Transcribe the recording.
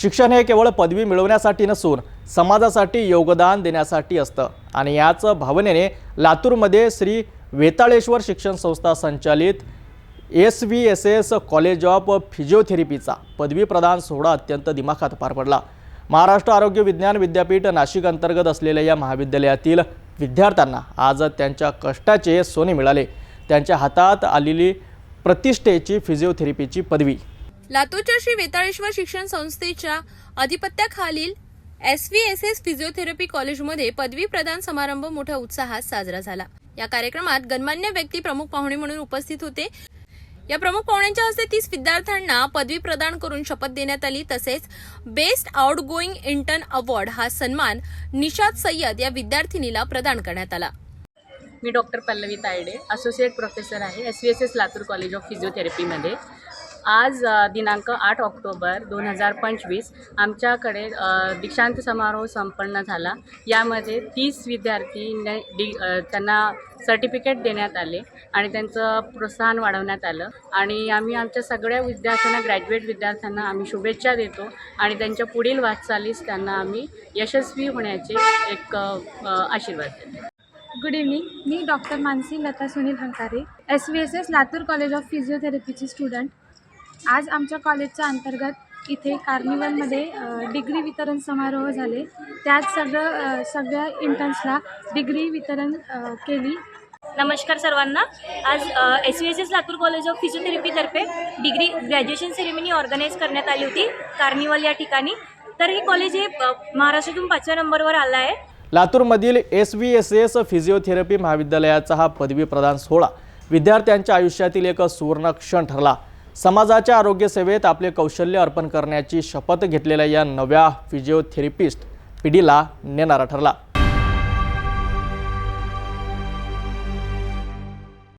शिक्षण हे केवळ पदवी मिळवण्यासाठी नसून समाजासाठी योगदान देण्यासाठी असतं. आणि याच भावनेने लातूरमध्ये श्री वेताळेश्वर शिक्षण संस्था संचालित S V S S college of फिजिओथेरपीचा पदवी प्रदान सोहळा अत्यंत दिमाखात पार पडला. महाराष्ट्र आरोग्य विज्ञान विद्यापीठ नाशिक अंतर्गत असलेल्या या महाविद्यालयातील विद्यार्थ्यांना आज त्यांच्या कष्टाचे सोने मिळाले. त्यांच्या हातात आलेली प्रतिष्ठेची फिजिओथेरपीची पदवी. लातूरच्या श्री वेताळेश्वर शिक्षण संस्थेच्या अधिपत्याखालील S V S S physiotherapy कॉलेजमध्ये पदवी प्रदान समारंभ मोठ्या उत्साहात साजरा झाला. या कार्यक्रमात गणमान्य व्यक्ती प्रमुख पाहुणे म्हणून उपस्थित होते. या प्रमुख पाहुण्यांच्या हस्ते तीस विद्यार्थ्यांना पदवी प्रदान करून शपथ देण्यात आली. तसेच best outgoing intern award हा सन्मान निशाद सय्यद या विद्यार्थिनीला प्रदान करण्यात आला. मी doctor Pallavi Taide associate professor आहे S V S S Latur college of फिजिओथेरपीमध्ये. आज दिनांक आठ ऑक्टोबर दोन हजार पंचवीस आमच्याकडे दीक्षांत समारोह संपन्न झाला. यामध्ये तीस विद्यार्थी डि त्यांना सर्टिफिकेट देण्यात आले आणि त्यांचं प्रोत्साहन वाढवण्यात आलं. आणि आम्ही आमच्या सगळ्या विद्यार्थ्यांना ग्रॅज्युएट विद्यार्थ्यांना आम्ही शुभेच्छा देतो आणि त्यांच्या पुढील वाटचालीस त्यांना आम्ही यशस्वी होण्याचे एक आशीर्वाद देतो. Good evening me doctor Mansi Lata Sunil Hankare S V S S Latur college of फिजिओथेरपीची student आज आमच्या कॉलेजच्या अंतर्गत इथे कार्निवलमध्ये डिग्री वितरण समारोह झाले. त्यात सगळं सगळ्या इंटर्न्सला डिग्री वितरण केली. नमस्कार सर्वांना. आज S V S S Latur college of फिजिओथेरपीतर्फे degree graduation ceremony organise करण्यात आली होती कार्निवल या ठिकाणी. तर हे कॉलेज हे महाराष्ट्रातून पाचव्या नंबरवर आलं आहे. लातूरमधील S V S S physiotherapy महाविद्यालयाचा हा पदवी प्रदान सोहळा विद्यार्थ्यांच्या आयुष्यातील एक सुवर्ण क्षण ठरला. समाजाच्या आरोग्यसेवेत आपले कौशल्य अर्पण करण्याची शपथ घेतलेल्या या नव्या फिजिओथेरपिस्ट पिढीला नेणारा ठरला.